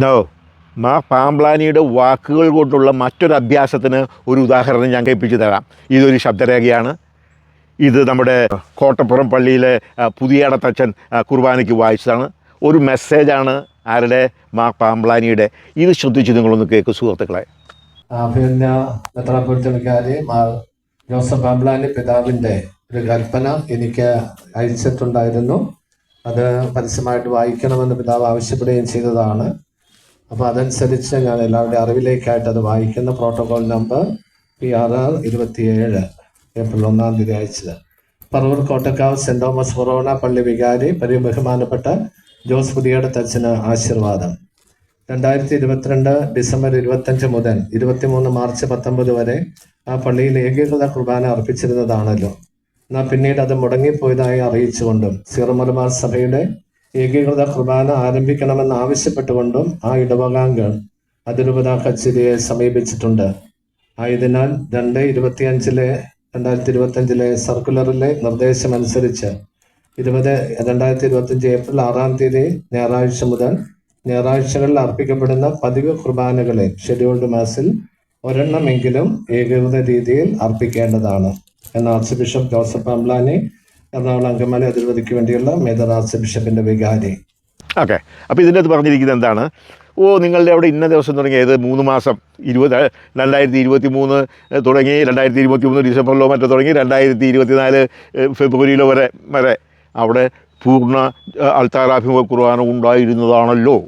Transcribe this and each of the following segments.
No മാ പാമ്പ്ലാനിയുടെ വാക്കുകൾ കൊണ്ടുള്ള മറ്റൊരു അഭ്യാസത്തിന് ഒരു ഉദാഹരണം ഞാൻ കേൾപ്പിച്ചു തരാം. ഇതൊരു ശബ്ദരേഖയാണ്. ഇത് നമ്മുടെ കോട്ടപ്പുറം പള്ളിയിലെ ആ, പുതിയ ഇടത്തച്ഛൻ കുർബാനയ്ക്ക് വായിച്ചതാണ്. ഒരു മെസ്സേജാണ് ആരുടെ? മാ പാമ്പ്ലാനിയുടെ ഇത് ശ്രദ്ധിച്ച് നിങ്ങളൊന്ന് കേൾക്കും സുഹൃത്തുക്കളെ. ജോസഫ് പാമ്പ്ലാനി പിതാവിന്റെ ഒരു കൽപ്പന എനിക്ക് അയച്ചിട്ടുണ്ടായിരുന്നു. അത് പരസ്യമായിട്ട് വായിക്കണമെന്ന് പിതാവ് ആവശ്യപ്പെടുകയും ചെയ്തതാണ്. അപ്പോൾ അതനുസരിച്ച് ഞാൻ എല്ലാവരുടെയും അറിവിലേക്കായിട്ട് അത് വായിക്കുന്ന protocol number P R R ഇരുപത്തിയേഴ് ഏപ്രിൽ ഒന്നാം തീയതി അയച്ചത്. Paravur Kottakkavu saint Thomas forane പള്ളി വികാരി പരി ബഹുമാനപ്പെട്ട ജോസ് പുതിയുടെ തച്ചന് ആശീർവാദം. രണ്ടായിരത്തി ഇരുപത്തിരണ്ട് ഡിസംബർ ഇരുപത്തഞ്ച് മുതൽ ഇരുപത്തിമൂന്ന് മാർച്ച് പത്തൊമ്പത് വരെ ആ പള്ളിയിൽ ഏകീകൃത കുർബാന അർപ്പിച്ചിരുന്നതാണല്ലോ. എന്നാൽ പിന്നീട് അത് മുടങ്ങിപ്പോയതായി അറിയിച്ചുകൊണ്ടും സീറമലബാർ സഭയുടെ ഏകീകൃത കുർബാന ആരംഭിക്കണമെന്ന് ആവശ്യപ്പെട്ടുകൊണ്ടും ആ ഇടവകാംഗ് അതിരൂപത കച്ചേരിയെ സമീപിച്ചിട്ടുണ്ട്. ആയതിനാൽ രണ്ട് ഇരുപത്തിയഞ്ചിലെ രണ്ടായിരത്തി ഇരുപത്തിയഞ്ചിലെ സർക്കുലറിലെ നിർദ്ദേശമനുസരിച്ച് ഇരുപത് രണ്ടായിരത്തി ഇരുപത്തഞ്ച് ഏപ്രിൽ ആറാം തീയതി ഞായറാഴ്ച മുതൽ ഞായറാഴ്ചകളിൽ അർപ്പിക്കപ്പെടുന്ന പതിവ് കുർബാനകളെ ഷെഡ്യൂൾഡ് മാസിൽ ഒരെണ്ണമെങ്കിലും ഏകീകൃത രീതിയിൽ അർപ്പിക്കേണ്ടതാണ് എന്ന് ആർച്ച് ബിഷപ്പ് ജോസഫ് അംലാനി എറണാകുളം അങ്കമാലി അതിർവതിക്ക് വേണ്ടിയുള്ള മേജർ ബിഷപ്പിന്റെ വികാരി. ഓക്കെ. അപ്പോൾ ഇതിന്റെ അകത്ത് പറഞ്ഞിരിക്കുന്നത് എന്താണ്? ഓ നിങ്ങളുടെ അവിടെ ഇന്ന ദിവസം തുടങ്ങിയത് മൂന്ന് മാസം? ഇരുപത് രണ്ടായിരത്തി ഇരുപത്തി മൂന്ന് തുടങ്ങി രണ്ടായിരത്തി ഇരുപത്തി മൂന്ന് ഡിസംബറിലോ മറ്റോ തുടങ്ങി രണ്ടായിരത്തി ഇരുപത്തിനാല് ഫെബ്രുവരിയിലോ വരെ വരെ അവിടെ പൂർണ അൾത്താറാഭിമുഖ കുർബാന ഉണ്ടായിരുന്നതാണല്ലോ.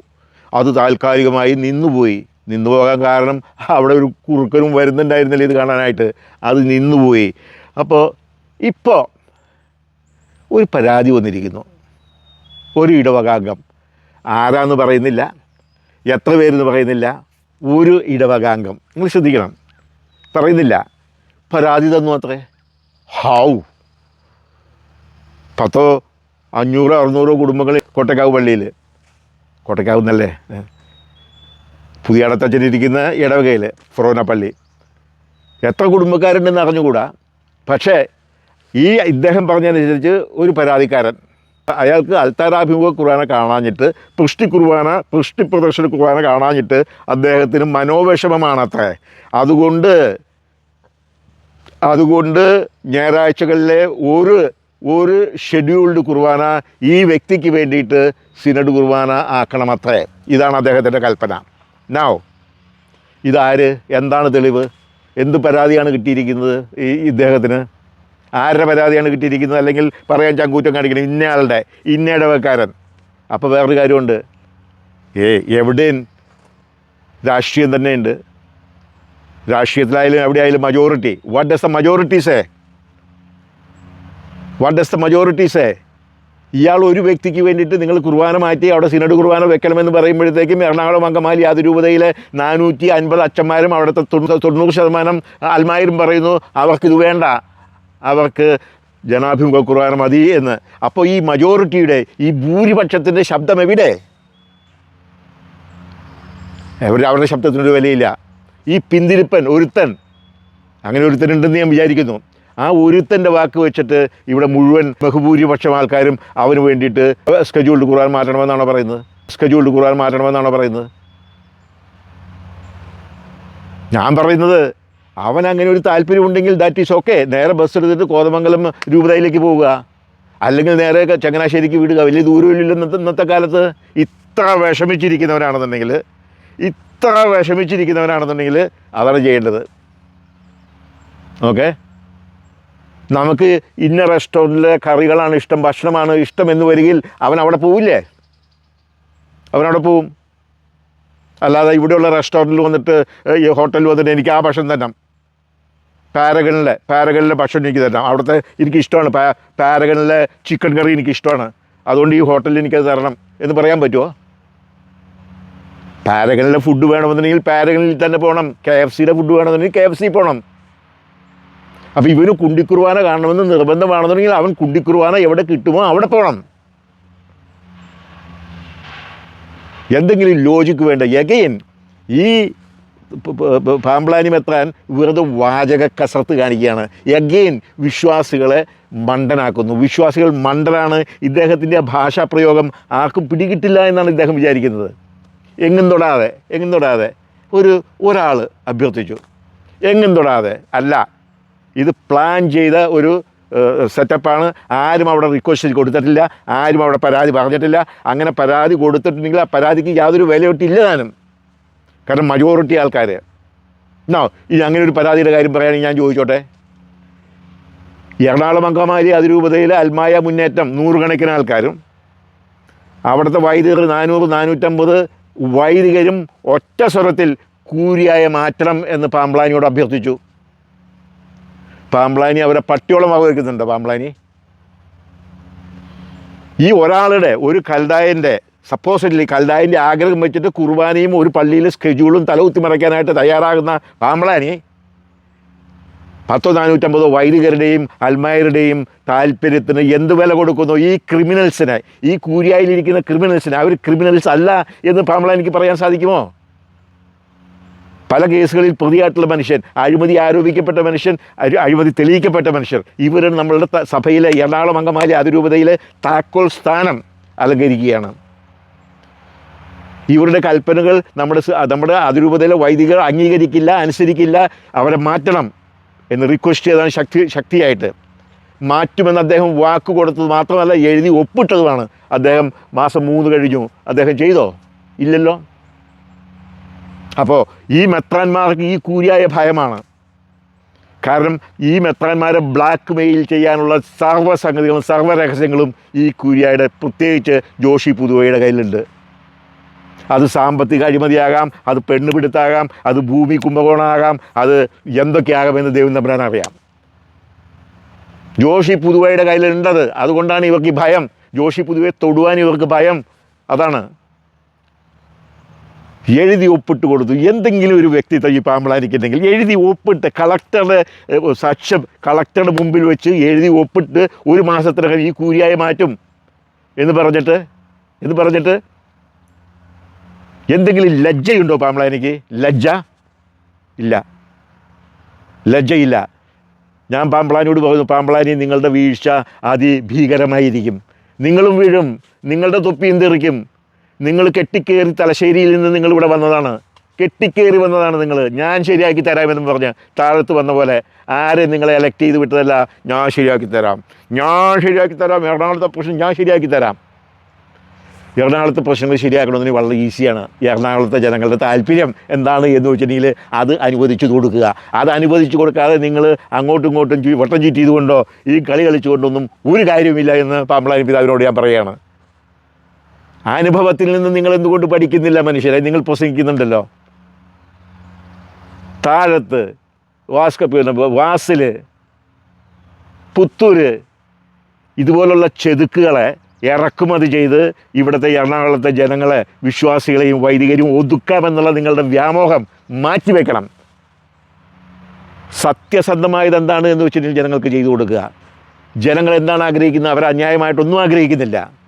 അത് താൽക്കാലികമായി നിന്നുപോയി. നിന്നുപോകാൻ കാരണം അവിടെ ഒരു കുറുക്കനും വരുന്നുണ്ടായിരുന്നില്ല ഇത് കാണാനായിട്ട്. അത് നിന്നുപോയി. അപ്പോൾ ഇപ്പോൾ ഒരു പരാതി വന്നിരിക്കുന്നു. ഒരു ഇടവകാംഗം. ആരാന്ന് പറയുന്നില്ല. എത്ര പേരെന്ന് പറയുന്നില്ല. ഒരു ഇടവകാംഗം. നിങ്ങൾ ശ്രദ്ധിക്കണം. പറയുന്നില്ല. പരാതി തന്നു അത്രേ. ഹൗ. പത്തോ അഞ്ഞൂറോ അറുന്നൂറോ കുടുംബങ്ങൾ കോട്ടക്കാവ് പള്ളിയിൽ. കോട്ടക്കാവ് എന്നല്ലേ. പുതിയ അടത്തച്ഛനിരിക്കുന്ന ഇടവകയിൽ ഫൊറോന പള്ളി. എത്ര കുടുംബക്കാരുണ്ടെന്ന് അറിഞ്ഞുകൂടാ. പക്ഷേ ഈ ഇദ്ദേഹം പറഞ്ഞതനുസരിച്ച് ഒരു പരാതിക്കാരൻ അയാൾക്ക് അൽത്താരാഭിമുഖ കുർബാന കാണാഞ്ഞിട്ട് പൃഷ്ടി കുർബാന പൃഷ്ടി പ്രദർശന കുർബാന കാണാഞ്ഞിട്ട് അദ്ദേഹത്തിന് മനോവിഷമമാണത്രേ. അതുകൊണ്ട് അതുകൊണ്ട് ഞായറാഴ്ചകളിലെ ഒരു ഒരു ഷെഡ്യൂൾഡ് കുർബാന ഈ വ്യക്തിക്ക് വേണ്ടിയിട്ട് സിനഡ് കുർബാന ആക്കണമത്രേ. ഇതാണ് അദ്ദേഹത്തിന്റെ കൽപ്പന. നാവ് ഇതാര്? എന്താണ് തെളിവ്? എന്ത് പരാതിയാണ് കിട്ടിയിരിക്കുന്നത് ഈ ഇദ്ദേഹത്തിന്? ആരുടെ പരാതിയാണ് കിട്ടിയിരിക്കുന്നത്? അല്ലെങ്കിൽ പറയാൻ ചങ്കൂറ്റം കാണിക്കണം ഇന്നയാളുടെ ഇന്ന ഇടവക്കാരൻ. അപ്പോൾ വേറൊരു കാര്യമുണ്ട്. ഏ എവിടെയും രാഷ്ട്രീയം തന്നെയുണ്ട്. രാഷ്ട്രീയത്തിലായാലും എവിടെയായാലും majority what does the majority say what does the majority say ഇയാൾ ഒരു വ്യക്തിക്ക് വേണ്ടിയിട്ട് നിങ്ങൾ കുർബാന മാറ്റി അവിടെ സിനഡ് കുർബാന വെക്കണമെന്ന് പറയുമ്പോഴത്തേക്കും എറണാകുളം അങ്കമാലി അതിരൂപതയിലെ നാനൂറ്റി അൻപത് അച്ഛന്മാരും അവിടുത്തെ തൊണ്ണൂറ് ശതമാനം അൽമാരും പറയുന്നു അവർക്കിത് വേണ്ട. അവർക്ക് ജനാഭിമുഖ കുർബാന മതി എന്ന്. അപ്പോൾ ഈ മജോറിറ്റിയുടെ ഈ ഭൂരിപക്ഷത്തിന്റെ ശബ്ദം എവിടെ? എവിടെ അവരുടെ ശബ്ദത്തിനൊരു വിലയില്ല. ഈ പിന്തിരിപ്പൻ ഒരുത്തൻ അങ്ങനെ ഒരുത്തനുണ്ടെന്ന് ഞാൻ വിചാരിക്കുന്നു. ആ ഒരുത്തന്റെ വാക്ക് വെച്ചിട്ട് ഇവിടെ മുഴുവൻ ബഹുഭൂരിപക്ഷം ആൾക്കാരും അവന് വേണ്ടിയിട്ട് സ്കെഡ്യൂൾഡ് ഖുർആൻ മാറ്റണമെന്നാണോ പറയുന്നത്? സ്കെഡ്യൂൾഡ് ഖുർആൻ മാറ്റണമെന്നാണോ പറയുന്നത്? ഞാൻ പറയുന്നത് അവൻ അങ്ങനെ ഒരു താല്പര്യമുണ്ടെങ്കിൽ ദാറ്റ് ഈസ് ഓക്കെ നേരെ ബസ് എടുത്തിട്ട് കോതമംഗലം രൂപതയിലേക്ക് പോവുക. അല്ലെങ്കിൽ നേരെ ചങ്ങനാശ്ശേരിക്ക് വിടുക വലിയ ദൂരമില്ലല്ലോ ഇന്നത്തെ കാലത്ത്. ഇത്ര വിഷമിച്ചിരിക്കുന്നവരാണെന്നുണ്ടെങ്കിൽ ഇത്ര വിഷമിച്ചിരിക്കുന്നവരാണെന്നുണ്ടെങ്കിൽ അതാണ് ചെയ്യേണ്ടത്. ഓക്കെ നമുക്ക് ഇന്ന റെസ്റ്റോറന്റിലെ കറികളാണ് ഇഷ്ടം ഭക്ഷണമാണ് ഇഷ്ടം എന്ന് വരികിൽ അവൻ അവിടെ പോവില്ലേ? അവനവിടെ പോവും. അല്ലാതെ ഇവിടെയുള്ള റെസ്റ്റോറന്റിൽ വന്നിട്ട് ഈ ഹോട്ടലിൽ വന്നിട്ട് എനിക്ക് ആ ഭക്ഷണം തരണം. പാരഗണിലെ പാരഗണിലെ ഭക്ഷണം എനിക്ക് തരണം. അവിടുത്തെ എനിക്ക് ഇഷ്ടമാണ്. പാ പാരഗണിലെ ചിക്കൻ കറി എനിക്ക് ഇഷ്ടമാണ്. അതുകൊണ്ട് ഈ ഹോട്ടലിൽ എനിക്കത് തരണം എന്ന് പറയാൻ പറ്റുമോ പാരഗണിലെ ഫുഡ് വേണമെന്നുണ്ടെങ്കിൽ പാരഗണിൽ തന്നെ പോകണം. കെ എഫ് സിയുടെ ഫുഡ് വേണമെന്നുണ്ടെങ്കിൽ കെ എഫ് സി പോകണം. അപ്പോൾ ഇവന് കുണ്ടിക്കുർബാന കാണണമെന്ന് നിർബന്ധമാണെന്നുണ്ടെങ്കിൽ അവൻ കുണ്ടിക്കുർബാന എവിടെ കിട്ടുമോ അവിടെ പോകണം. എന്തെങ്കിലും ലോജിക്ക് വേണ്ട. എഗെയിൻ ഈ പാമ്പ്ലാനി മെത്താൻ വെറുതെ വാചക കസർത്ത് കാണിക്കുകയാണ്. എഗെയിൻ വിശ്വാസികളെ മണ്ടനാക്കുന്നു. വിശ്വാസികൾ മണ്ടനാണ്. ഇദ്ദേഹത്തിന്റെ ഭാഷാപ്രയോഗം ആർക്കും പിടികിട്ടില്ല എന്നാണ് ഇദ്ദേഹം വിചാരിക്കുന്നത്. എങ്ങും തൊടാതെ എങ്ങും തൊടാതെ ഒരു ഒരാൾ അഭ്യർത്ഥിച്ചു. എങ്ങും തൊടാതെ. അല്ല ഇത് പ്ലാൻ ചെയ്ത ഒരു സെറ്റപ്പാണ്. ആരും അവിടെ റിക്വസ്റ്റ് കൊടുത്തിട്ടില്ല. ആരും അവിടെ പരാതി പറഞ്ഞിട്ടില്ല. അങ്ങനെ പരാതി കൊടുത്തിട്ടുണ്ടെങ്കിൽ ആ പരാതിക്ക് യാതൊരു വിലയൊട്ടില്ല താനും. കാരണം മജോറിറ്റി ആൾക്കാർ എന്നാ ഇനി അങ്ങനെ ഒരു പരാതിയുടെ കാര്യം പറയുകയാണെങ്കിൽ ഞാൻ ചോദിച്ചോട്ടെ? എറണാകുളം അങ്കമാലി അതിരൂപതയിലെ അൽമായ മുന്നേറ്റം നൂറുകണക്കിന് ആൾക്കാരും. അവിടുത്തെ വൈദികർ നാനൂറ് നാനൂറ്റമ്പത് വൈദികരും ഒറ്റ സ്വരത്തിൽ കൂരിയായ മാറ്റണം എന്ന് പാമ്പ്ലാനിയോട് അഭ്യർത്ഥിച്ചു. പാമ്പ്ലാനി അവരെ പട്ടിയോളം വകവെക്കുന്നുണ്ട് പാമ്പ്ലാനി ഈ ഒരാളുടെ ഒരു കൽദായന്റെ സപ്പോസിറ്റ്ലി കൽദായന്റെ ആഗ്രഹം വെച്ചിട്ട് കുർബാനയും ഒരു പള്ളിയിലെ സ്കെഡ്യൂളും തലകുത്തി മറയ്ക്കാനായിട്ട് തയ്യാറാകുന്ന പാമ്പ്ലാനി പത്തോ നാനൂറ്റമ്പതോ വൈദികരുടെയും അൽമായരുടെയും താല്പര്യത്തിന് എന്ത് വില കൊടുക്കുന്നു? ഈ ക്രിമിനൽസിനെ ഈ കൂരിയായിലിരിക്കുന്ന ക്രിമിനൽസിനെ അവർ ക്രിമിനൽസ് അല്ല എന്ന് പാമ്പ്ലാനിക്ക് പറയാൻ സാധിക്കുമോ? പല കേസുകളിൽ പ്രതിയായിട്ടുള്ള മനുഷ്യൻ അഴിമതി ആരോപിക്കപ്പെട്ട മനുഷ്യൻ അഴി- അഴിമതി തെളിയിക്കപ്പെട്ട മനുഷ്യർ ഇവരെ നമ്മളുടെ സഭയിലെ എറണാകുളം അങ്കമാലി അതിരൂപതയിലെ താക്കോൽ സ്ഥാനം അലങ്കരിക്കുകയാണ്. ഇവരുടെ കൽപ്പനകൾ നമ്മുടെ നമ്മുടെ അതിരൂപതയിലെ വൈദികർ അംഗീകരിക്കില്ല അനുസരിക്കില്ല അവരെ മാറ്റണം എന്ന് റിക്വസ്റ്റ് ചെയ്താണ് ശക്തി ശക്തിയായിട്ട്. മാറ്റുമെന്ന് അദ്ദേഹം വാക്ക് കൊടുത്തത് മാത്രമല്ല എഴുതി ഒപ്പിട്ടതുമാണ്. അദ്ദേഹം മാസം മൂന്ന് കഴിഞ്ഞു. അദ്ദേഹം ചെയ്തോ? ഇല്ലല്ലോ. അപ്പോൾ ഈ മെത്രാന്മാർക്ക് ഈ കൂരിയായ ഭയമാണ്. കാരണം ഈ മെത്രാന്മാരെ ബ്ലാക്ക് മെയിൽ ചെയ്യാനുള്ള സർവ സംഗതികളും സർവ രഹസ്യങ്ങളും ഈ കൂരിയായുടെ പ്രത്യേകിച്ച് ജോഷി പുതുവയുടെ കയ്യിലുണ്ട്. അത് സാമ്പത്തിക അഴിമതിയാകാം അത് പെണ്ണുപിടുത്താകാം അത് ഭൂമി കുംഭകോണമാകാം അത് എന്തൊക്കെയാകാമെന്ന് ദൈവം തമ്പുരാൻ അറിയാം. ജോഷി പുതുവയുടെ കയ്യിലുണ്ടത്. അതുകൊണ്ടാണ് ഇവർക്ക് ഭയം. ജോഷി പുതുവയെ തൊടുവാൻ ഇവർക്ക് ഭയം. അതാണ്. എഴുതി ഒപ്പിട്ട് കൊടുത്തു. എന്തെങ്കിലും ഒരു വ്യക്തിത്വം ഈ പാമ്പളാനിക്കുണ്ടെങ്കിൽ എഴുതി ഒപ്പിട്ട് കളക്ടറുടെ സാക്ഷ്യം കളക്ടറുടെ മുമ്പിൽ വെച്ച് എഴുതി ഒപ്പിട്ട് ഒരു മാസത്തിനകം ഈ കൂലിയായി മാറ്റും. എന്ന് പറഞ്ഞിട്ട്? എന്ന് പറഞ്ഞിട്ട്? എന്തെങ്കിലും ലജ്ജയുണ്ടോ പാമ്പളാനിക്ക്? ലജ്ജ? ഇല്ല. ലജ്ജയില്ല. ഞാൻ പാമ്പളാനിയോട് പറയുന്നു പാമ്പളാനി നിങ്ങളുടെ വീഴ്ച അതിഭീകരമായിരിക്കും. നിങ്ങളും വീഴും. നിങ്ങളുടെ തൊപ്പിയും തെറിക്കും നിങ്ങൾ കെട്ടിക്കേറി തലശ്ശേരിയിൽ നിന്ന് നിങ്ങൾ ഇവിടെ വന്നതാണ്. കെട്ടിക്കേറി വന്നതാണ് നിങ്ങൾ. ഞാൻ ശരിയാക്കി തരാമെന്ന് പറഞ്ഞ് താഴത്ത് വന്ന പോലെ ആരെ നിങ്ങളെ എലക്ട് ചെയ്ത് വിട്ടതല്ല ഞാൻ ശരിയാക്കി തരാം. ഞാൻ ശരിയാക്കി തരാം. എറണാകുളത്തെ പ്രശ്നം ഞാൻ ശരിയാക്കി തരാം. എറണാകുളത്തെ പ്രശ്നങ്ങൾ ശരിയാക്കണമെന്ന് വളരെ ഈസിയാണ്. എറണാകുളത്തെ ജനങ്ങളുടെ താല്പര്യം എന്താണ് എന്ന് വെച്ചിട്ടുണ്ടെങ്കിൽ അത് അനുവദിച്ചു കൊടുക്കുക. അത് അനുവദിച്ചു കൊടുക്കാതെ നിങ്ങൾ അങ്ങോട്ടും ഇങ്ങോട്ടും വട്ടം ചുറ്റിയതുകൊണ്ടോ ഈ കളി കളിച്ചുകൊണ്ടൊന്നും ഒരു കാര്യമില്ല എന്ന് പാമ്പളാനി പിതാവിനോട് ഞാൻ പറയുകയാണ്. അനുഭവത്തിൽ നിന്ന് നിങ്ങൾ എന്തുകൊണ്ട് പഠിക്കുന്നില്ല മനുഷ്യരെ? നിങ്ങൾ പ്രസംഗിക്കുന്നുണ്ടല്ലോ. താഴത്ത് വാസ്കപ്പ് വാസിൽ പുത്തൂര് ഇതുപോലുള്ള ചെതുക്കുകളെ ഇറക്കുമതി ചെയ്ത് ഇവിടുത്തെ എറണാകുളത്തെ ജനങ്ങളെ വിശ്വാസികളെയും വൈദികരെയും ഒതുക്കാമെന്നുള്ള നിങ്ങളുടെ വ്യാമോഹം മാറ്റിവെക്കണം. സത്യസന്ധമായത് എന്താണ് എന്ന് വെച്ചിട്ടുണ്ടെങ്കിൽ ജനങ്ങൾക്ക് ചെയ്തു കൊടുക്കുക. ജനങ്ങൾ എന്താണ് ആഗ്രഹിക്കുന്നത്? അവർ അന്യായമായിട്ടൊന്നും ആഗ്രഹിക്കുന്നില്ല.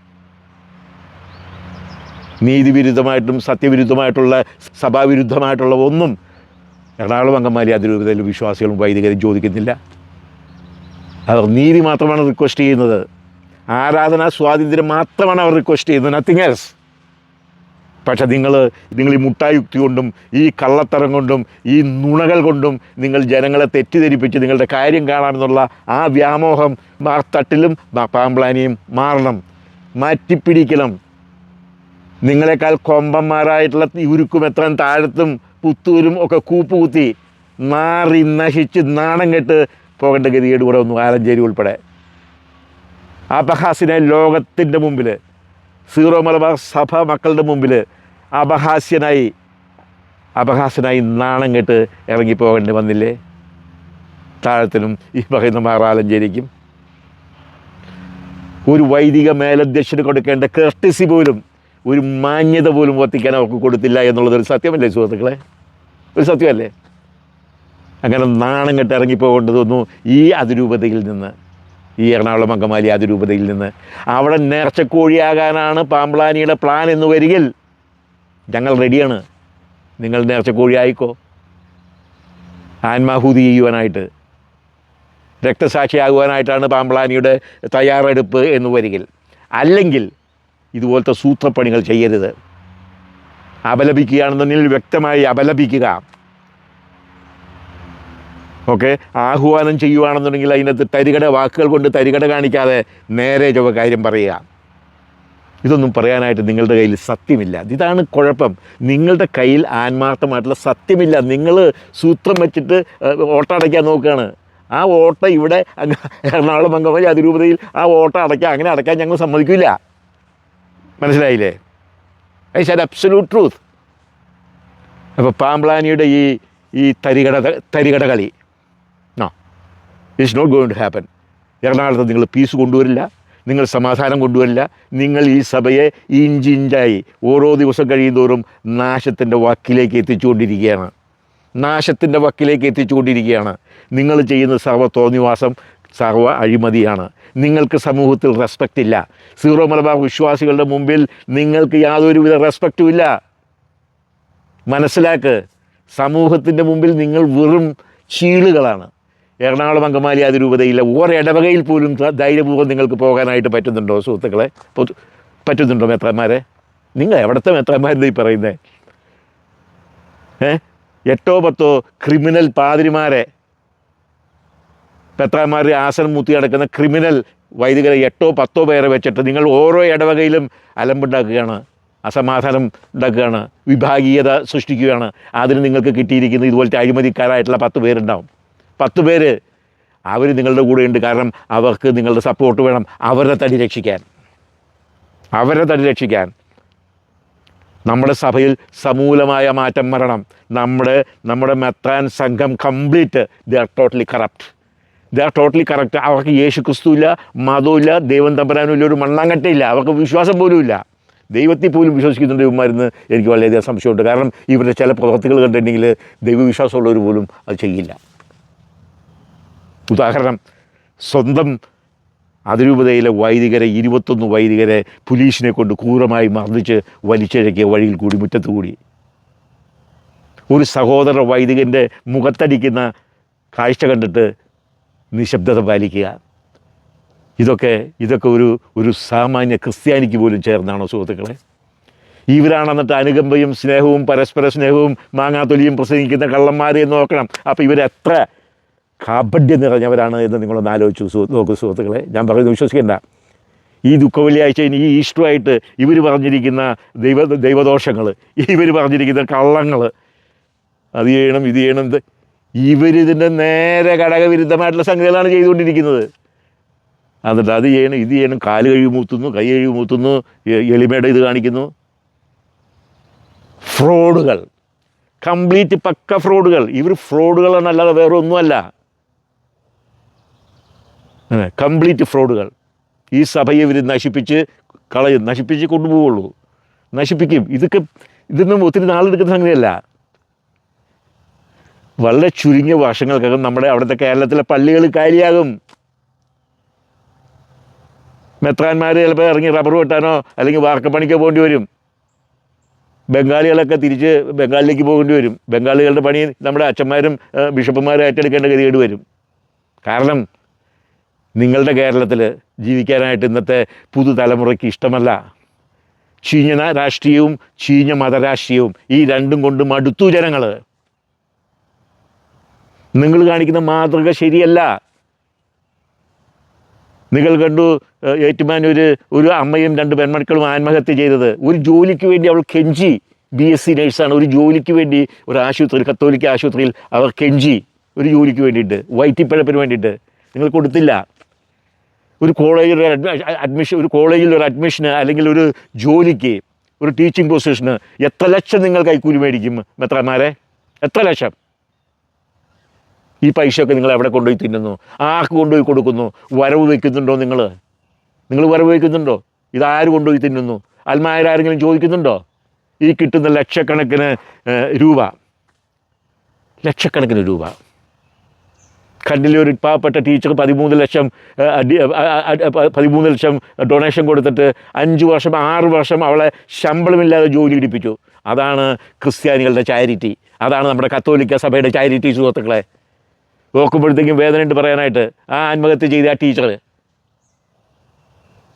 നീതിവിരുദ്ധമായിട്ടും സത്യവിരുദ്ധമായിട്ടുള്ള സഭാവിരുദ്ധമായിട്ടുള്ള ഒന്നും എറണാകുളം അങ്കമാലി അതിരൂപതയിൽ വിശ്വാസികളും വൈദികരും ചോദിക്കുന്നില്ല. അവർ നീതി മാത്രമാണ് റിക്വസ്റ്റ് ചെയ്യുന്നത്. ആരാധനാ സ്വാതന്ത്ര്യം മാത്രമാണ് അവർ റിക്വസ്റ്റ് ചെയ്യുന്നത്. നത്തിങ് എൽസ് പക്ഷെ നിങ്ങൾ നിങ്ങൾ ഈ മുട്ടായുക്തി കൊണ്ടും ഈ കള്ളത്തരം കൊണ്ടും ഈ നുണകൾ കൊണ്ടും നിങ്ങൾ ജനങ്ങളെ തെറ്റിദ്ധരിപ്പിച്ച് നിങ്ങളുടെ കാര്യം കാണാമെന്നുള്ള ആ വ്യാമോഹം മാർത്തട്ടിലും പാമ്പ്ലാനിയും മാറണം. മാറ്റിപ്പിടിക്കണം. നിങ്ങളെക്കാൾ കൊമ്പന്മാരായിട്ടുള്ള ഉരുക്കും എത്രയും താഴത്തും പുത്തൂരും ഒക്കെ കൂപ്പുകുത്തി നാറി നശിച്ച് നാണം കെട്ട് പോകേണ്ട ഗതികേട് കൂടെ ഒന്നും ആലഞ്ചേരി ഉൾപ്പെടെ. അപഹാസിനെ ലോകത്തിന്റെ മുമ്പിൽ സീറോ മലബാർ സഭ മക്കളുടെ മുമ്പിൽ അപഹാസ്യനായി അപഹാസ്യനായി നാണം കെട്ട് ഇറങ്ങിപ്പോകേണ്ടി വന്നില്ലേ? താഴത്തിനും ഈ പറയുന്ന മാറാലഞ്ചേരിക്കും ഒരു വൈദിക മേലധ്യക്ഷന് കൊടുക്കേണ്ട കെർട്ടിസി പോലും ഒരു മാന്യത പോലും വർത്തിക്കാൻ അവർക്ക് കൊടുത്തില്ല എന്നുള്ളതൊരു സത്യമല്ലേ സുഹൃത്തുക്കളെ? ഒരു സത്യമല്ലേ? അങ്ങനെ നാണം കെട്ട് ഇറങ്ങിപ്പോകേണ്ടതൊന്നു ഈ അതിരൂപതയിൽ നിന്ന് ഈ എറണാകുളം അങ്കമാലി അതിരൂപതയിൽ നിന്ന്. അവിടെ നേർച്ചക്കോഴിയാകാനാണ് പാമ്പ്ലാനിയുടെ പ്ലാൻ എന്ന് വരികിൽ ഞങ്ങൾ റെഡിയാണ് നിങ്ങൾ നേർച്ചക്കോഴി ആയിക്കോ ആത്മാഹൂതി ചെയ്യുവാനായിട്ട് രക്തസാക്ഷിയാകുവാനായിട്ടാണ് പാമ്പ്ലാനിയുടെ തയ്യാറെടുപ്പ് എന്ന് വരികിൽ. അല്ലെങ്കിൽ ഇതുപോലത്തെ സൂത്രപ്പണികൾ ചെയ്യരുത്. അപലപിക്കുകയാണെന്നുണ്ടെങ്കിൽ വ്യക്തമായി അപലപിക്കുക. ഓക്കെ? ആഹ്വാനം ചെയ്യുകയാണെന്നുണ്ടെങ്കിൽ അതിനകത്ത് തരികട വാക്കുകൾ കൊണ്ട് തരികട കാണിക്കാതെ നേരെ ചൊവ്വ കാര്യം പറയുക. ഇതൊന്നും പറയാനായിട്ട് നിങ്ങളുടെ കയ്യിൽ സത്യമില്ല. ഇതാണ് കുഴപ്പം. നിങ്ങളുടെ കയ്യിൽ ആത്മാർത്ഥമായിട്ടുള്ള സത്യമില്ല. നിങ്ങൾ സൂത്രം വെച്ചിട്ട് ഓട്ടം അടയ്ക്കാൻ നോക്കുകയാണ്. ആ ഓട്ടം ഇവിടെ എറണാകുളം അങ്കമാലി അതിരൂപതയിൽ ആ ഓട്ടം അടയ്ക്കാൻ അങ്ങനെ അടയ്ക്കാൻ ഞങ്ങൾ സമ്മതിക്കില്ല. മനസ്സിലായില്ലേ? ഐ സാഡ് അബ്സല്യൂട്ട് ട്രൂത്ത് അപ്പോൾ പാമ്പ്ലാനിയുടെ ഈ ഈ തരികട തരികട കളി no it's not going to happen എറണാകുളത്ത് നിങ്ങൾ പീസ് കൊണ്ടുവരില്ല. നിങ്ങൾ സമാധാനം കൊണ്ടുവരില്ല. നിങ്ങൾ ഈ സഭയെ ഇഞ്ചിഞ്ചായി ഓരോ ദിവസം കഴിയുന്തോറും നാശത്തിന്റെ വക്കിലേക്ക് എത്തിച്ചുകൊണ്ടിരിക്കുകയാണ്. നാശത്തിന്റെ വക്കിലേക്ക് എത്തിച്ചുകൊണ്ടിരിക്കുകയാണ്. നിങ്ങൾ ചെയ്യുന്ന സർവ തോന്നിവാസം സർവ അഴിമതിയാണ്. നിങ്ങൾക്ക് സമൂഹത്തിൽ റെസ്പെക്റ്റ് ഇല്ല. സീറോ മലബാർ വിശ്വാസികളുടെ മുമ്പിൽ നിങ്ങൾക്ക് യാതൊരുവിധ റെസ്പെക്റ്റും ഇല്ല. മനസ്സിലാക്ക് സമൂഹത്തിന്റെ മുമ്പിൽ നിങ്ങൾ വെറും ചീളുകളാണ്. എറണാകുളം അങ്കമാലി അതിരൂപതയില്ല ഇടവകയിൽ പോലും ധൈര്യപൂർവം നിങ്ങൾക്ക് പോകാനായിട്ട് പറ്റുന്നുണ്ടോ സുഹൃത്തുക്കളെ? പറ്റുന്നുണ്ടോ മെത്രന്മാരെ? നിങ്ങൾ എവിടുത്തെ മെത്രന്മാരെന്താ ഈ പറയുന്നത് ഏ? എട്ടോ പത്തോ ക്രിമിനൽ പാതിരിമാരെ പെത്രാന്മാരുടെ ആസനം മുത്തി നടക്കുന്ന ക്രിമിനൽ വൈദികരെ എട്ടോ പത്തോ പേരെ വെച്ചിട്ട് നിങ്ങൾ ഓരോ ഇടവകയിലും അലമ്പുണ്ടാക്കുകയാണ് അസമാധാനം ഉണ്ടാക്കുകയാണ് വിഭാഗീയത സൃഷ്ടിക്കുകയാണ്. അതിന് നിങ്ങൾക്ക് കിട്ടിയിരിക്കുന്ന ഇതുപോലത്തെ അഴിമതിക്കാരായിട്ടുള്ള പത്ത് പേരുണ്ടാവും. പത്ത് പേര് അവർ നിങ്ങളുടെ കൂടെ ഉണ്ട് കാരണം അവർക്ക് നിങ്ങളുടെ സപ്പോർട്ട് വേണം. അവരുടെ തടി രക്ഷിക്കാൻ. അവരുടെ തടി രക്ഷിക്കാൻ. നമ്മുടെ സഭയിൽ സമൂലമായ മാറ്റം വരണം. നമ്മുടെ നമ്മുടെ മെത്രാൻ സംഘം complete they are totally corrupt they are totally correct അവർക്ക് യേശു ക്രിസ്തുവില്ല മതവുമില്ല ദൈവം തമ്പരാനും ഇല്ല ഒരു മണ്ണാങ്കട്ടയില്ല. അവർക്ക് വിശ്വാസം പോലും ഇല്ല. ദൈവത്തിൽ പോലും വിശ്വസിക്കുന്നുണ്ട് ഇവന്മാരെന്ന് എനിക്ക് വളരെയധികം സംശയമുണ്ട്. കാരണം ഇവരുടെ ചില പ്രവർത്തികൾ കണ്ടിട്ടുണ്ടെങ്കിൽ ദൈവവിശ്വാസമുള്ളവർ പോലും അത് ചെയ്യില്ല. ഉദാഹരണം സ്വന്തം അതിരൂപതയിലെ വൈദികരെ ഇരുപത്തൊന്ന് വൈദികരെ പോലീസിനെ കൊണ്ട് ക്രൂരമായി മർദ്ദിച്ച് വലിച്ചിഴക്കിയ വഴിയിൽ കൂടി മുറ്റത്ത് കൂടി. ഒരു സഹോദര വൈദികന്റെ മുഖത്തടിക്കുന്ന കാഴ്ച കണ്ടിട്ട് നിശബ്ദത പാലിക്കുക. ഇതൊക്കെ ഇതൊക്കെ ഒരു ഒരു സാമാന്യ ക്രിസ്ത്യാനിക്ക് പോലും ചേർന്നാണോ സുഹൃത്തുക്കളെ? ഇവരാണെന്നിട്ട് അനുകമ്പയും സ്നേഹവും പരസ്പര സ്നേഹവും മാങ്ങാത്തൊലിയും പ്രസംഗിക്കുന്ന കള്ളന്മാരെ നോക്കണം. അപ്പോൾ ഇവരെത്ര കാപഡ്യം നിറഞ്ഞവരാണ് എന്ന് നിങ്ങളൊന്ന് ആലോചിച്ചു നോക്കൂ സുഹൃത്തുക്കളെ. ഞാൻ പറയുന്നത് വിശ്വസിക്കേണ്ട. ഈ ദുഃഖ വെള്ളിയാഴ്ച ഈ ഇഷ്ടമായിട്ട് ഇവർ പറഞ്ഞിരിക്കുന്ന ദൈവ ദൈവദോഷങ്ങൾ ഇവർ പറഞ്ഞിരിക്കുന്ന കള്ളങ്ങൾ അത് ചെയ്യണം ഇത് ചെയ്യണം ഇത് ഇവരിതിന്റെ നേരെ ഘടകവിരുദ്ധമായിട്ടുള്ള സംഗതികളാണ് ചെയ്തുകൊണ്ടിരിക്കുന്നത്. എന്നിട്ട് അത് ചെയ്യണം ഇത് ചെയ്യണം കാൽ കഴുകി മൂത്തുന്നു കൈ കഴുകി മൂത്തുന്നു എളിമയുടെ ഇത് കാണിക്കുന്നു. ഫ്രോഡുകൾ. കംപ്ലീറ്റ് പക്ക ഫ്രോഡുകൾ. ഇവർ ഫ്രോഡുകളെന്നല്ലാതെ വേറെ ഒന്നുമല്ല കംപ്ലീറ്റ് ഫ്രോഡുകൾ. ഈ സഭയെ ഇവർ നശിപ്പിച്ച് കളയും. നശിപ്പിച്ച് കൊണ്ടുപോവുള്ളൂ. നശിപ്പിക്കും. ഇതൊക്കെ ഇതൊന്നും ഒത്തിരി നാളെടുക്കുന്ന സംഗതിയല്ല. വളരെ ചുരുങ്ങിയ വർഷങ്ങൾക്കകം നമ്മുടെ അവിടുത്തെ കേരളത്തിലെ പള്ളികൾ കാലിയാകും. മെത്രാന്മാർ ചിലപ്പോൾ ഇറങ്ങി റബ്ബർ വെട്ടാനോ അല്ലെങ്കിൽ വാർക്കപ്പണിക്കോ പോകേണ്ടി വരും. ബംഗാളികളൊക്കെ തിരിച്ച് ബംഗാളിലേക്ക് പോകേണ്ടി വരും. ബംഗാളികളുടെ പണി നമ്മുടെ അച്ഛന്മാരും ബിഷപ്പുമാരും ഏറ്റെടുക്കേണ്ട ഗതികേട് വരും. കാരണം നിങ്ങളുടെ കേരളത്തിൽ ജീവിക്കാനായിട്ട് ഇന്നത്തെ പുതുതലമുറയ്ക്ക് ഇഷ്ടമല്ല. ചീഞ്ഞ രാഷ്ട്രീയവും ചീഞ്ഞ മതരാഷ്ട്രീയവും ഈ രണ്ടും കൊണ്ട് മടുത്തു ജനങ്ങൾ നിങ്ങൾ കാണിക്കുന്ന മാതൃക ശരിയല്ല. നിങ്ങൾ കണ്ടു ഏറ്റുമാൻ ഒരു ഒരു അമ്മയും രണ്ട് പെൺമക്കളും ആത്മഹത്യ ചെയ്തത്. ഒരു ജോലിക്ക് വേണ്ടി അവൾ കെഞ്ചി. ബി എസ് സി നേഴ്സാണ്. ഒരു ജോലിക്ക് വേണ്ടി ഒരു ആശുപത്രിയിൽ കത്തോലിക്ക ആശുപത്രിയിൽ അവർ കെഞ്ചി. ഒരു ജോലിക്ക് വേണ്ടിയിട്ട് വയറ്റിപ്പഴപ്പിന് വേണ്ടിയിട്ട്. നിങ്ങൾ കൊടുത്തില്ല. ഒരു കോളേജിൽ ഒരു അഡ്മി- അഡ്മിഷൻ ഒരു കോളേജിൽ ഒരു അഡ്മിഷന് അല്ലെങ്കിൽ ഒരു ജോലിക്ക് ഒരു ടീച്ചിങ് പൊസിഷന് എത്ര ലക്ഷം നിങ്ങൾ കൈക്കൂലി മേടിക്കും മെത്രമാരെ എത്ര ലക്ഷം? ഈ പൈസയൊക്കെ നിങ്ങൾ എവിടെ കൊണ്ടുപോയി തിന്നുന്നു? ആർക്ക് കൊണ്ടുപോയി കൊടുക്കുന്നു? വരവ് വയ്ക്കുന്നുണ്ടോ നിങ്ങൾ നിങ്ങൾ വരവ് വയ്ക്കുന്നുണ്ടോ? ഇതാര് കൊണ്ടുപോയി തിന്നുന്നു? അൽമാരാരെങ്കിലും ചോദിക്കുന്നുണ്ടോ? ഈ കിട്ടുന്ന ലക്ഷക്കണക്കിന് രൂപ. ലക്ഷക്കണക്കിന് രൂപ. കണ്ടിലെ ഒരു പാവപ്പെട്ട ടീച്ചർ പതിമൂന്ന് ലക്ഷം പതിമൂന്ന് ലക്ഷം ഡൊണേഷൻ കൊടുത്തിട്ട് അഞ്ച് വർഷം ആറ് വർഷം അവളെ ശമ്പളമില്ലാതെ ജോലി ഇടിപ്പിച്ചു. അതാണ് ക്രിസ്ത്യാനികളുടെ ചാരിറ്റി. അതാണ് നമ്മുടെ കത്തോലിക്ക സഭയുടെ ചാരിറ്റി സുഹൃത്തുക്കളെ. നോക്കുമ്പോഴത്തേക്കും വേദനയുണ്ട് പറയാനായിട്ട്. ആ ആത്മഹത്യ ചെയ്ത ആ ടീച്ചർ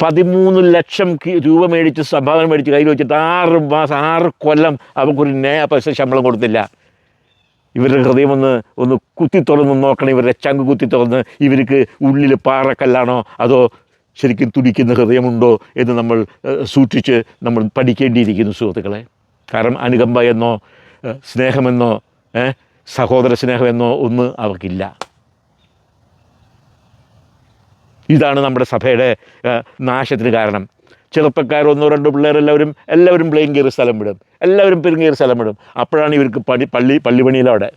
പതിമൂന്ന് ലക്ഷം രൂപ മേടിച്ച് സംഭാവന മേടിച്ച് കയ്യിൽ വെച്ചിട്ട് ആറ് മാസം ആറ് കൊല്ലം അവർക്കൊരു നേ പൈസ ശമ്പളം കൊടുത്തില്ല. ഇവരുടെ ഹൃദയം ഒന്ന് ഒന്ന് കുത്തി തുറന്ന് നോക്കണം. ഇവരുടെ ചങ്ക് കുത്തി തുറന്ന് ഇവർക്ക് ഉള്ളിൽ പാറക്കല്ലാണോ? അതോ ശരിക്കും തുടിക്കുന്ന ഹൃദയമുണ്ടോ എന്ന് നമ്മൾ സൂക്ഷിച്ച് നമ്മൾ പഠിക്കേണ്ടിയിരിക്കുന്നു സുഹൃത്തുക്കളെ. കാരണം അനുകമ്പ എന്നോ സ്നേഹമെന്നോ സഹോദര സ്നേഹമെന്നോ ഒന്ന് അവർക്കില്ല. ഇതാണ് നമ്മുടെ സഭയുടെ നാശത്തിന് കാരണം. ചെറുപ്പക്കാർ ഒന്നോ രണ്ടോ പിള്ളേർ എല്ലാവരും എല്ലാവരും പ്ലെയിൻ കയറി സ്ഥലം വിടും. എല്ലാവരും പെരുങ്കയറി സ്ഥലം വിടും. അപ്പോഴാണ് ഇവർക്ക് പണി പള്ളി പള്ളിപണിയിലവിടെ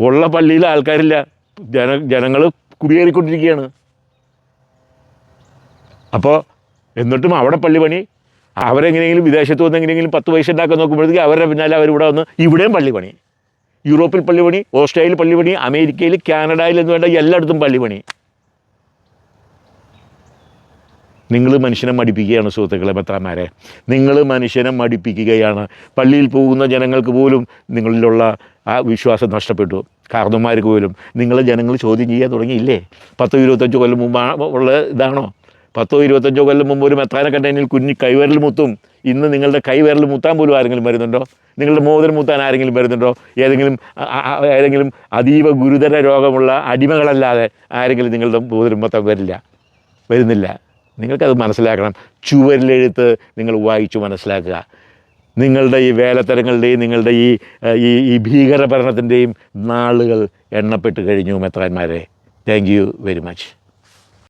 ഉള്ള പള്ളിയിൽ ആൾക്കാരില്ല. ജന ജനങ്ങൾ കുടിയേറിക്കൊണ്ടിരിക്കുകയാണ്. അപ്പോൾ എന്നിട്ടും അവിടെ പള്ളി പണി അവരെങ്ങനെയെങ്കിലും വിദേശത്ത് വന്ന് എങ്ങനെയെങ്കിലും പത്ത് പൈസ ഉണ്ടാക്കാൻ നോക്കുമ്പോഴത്തേക്ക് അവരുടെ പിന്നാലെ അവരിവിടെ വന്ന് ഇവിടെയും പള്ളി പണി. യൂറോപ്പിൽ പള്ളി പണി ഓസ്ട്രേലിയയിൽ പള്ളി പണി അമേരിക്കയിൽ കാനഡയിൽ എന്ന് വേണ്ട എല്ലായിടത്തും പള്ളി പണി. നിങ്ങൾ മനുഷ്യനെ മടിപ്പിക്കുകയാണ് സുഹൃത്തുക്കളെ മെത്രാന്മാരെ നിങ്ങൾ മനുഷ്യനെ മടിപ്പിക്കുകയാണ്. പള്ളിയിൽ പോകുന്ന ജനങ്ങൾക്ക് പോലും നിങ്ങളിലുള്ള ആ വിശ്വാസം നഷ്ടപ്പെട്ടു. കാർന്നന്മാർക്ക് പോലും നിങ്ങളെ ജനങ്ങൾ ചോദ്യം ചെയ്യാൻ തുടങ്ങിയില്ലേ? പത്തോ ഇരുപത്തഞ്ചോ കൊല്ലം മുമ്പ് ഉള്ള ഇതാണോ? പത്തോ ഇരുപത്തഞ്ചോ കൊല്ലം മുമ്പ് ഒരു മെത്താന കണ്ടതിൽ കുഞ്ഞി കൈവിരൽ മുത്തും ഇന്ന് നിങ്ങളുടെ കൈവിരൽ മുത്താൻ പോലും ആരെങ്കിലും വരുന്നുണ്ടോ? നിങ്ങളുടെ മോതിരം മുത്താൻ ആരെങ്കിലും വരുന്നുണ്ടോ? ഏതെങ്കിലും ഏതെങ്കിലും അതീവ ഗുരുതര രോഗമുള്ള അടിമകളല്ലാതെ ആരെങ്കിലും നിങ്ങളുടെ മോതിരം മുത്താൻ വരില്ല? വരുന്നില്ല. നിങ്ങൾക്കത് മനസ്സിലാക്കണം. ചുവരിലെഴുത്ത് നിങ്ങൾ വായിച്ചു മനസ്സിലാക്കുക. നിങ്ങളുടെ ഈ വേലത്തരങ്ങളുടെയും നിങ്ങളുടെ ഈ ഈ ഈ ഭീകരഭരണത്തിന്റെയും നാളുകൾ എണ്ണപ്പെട്ട് കഴിഞ്ഞു മെത്രാന്മാരെ. Thank you very much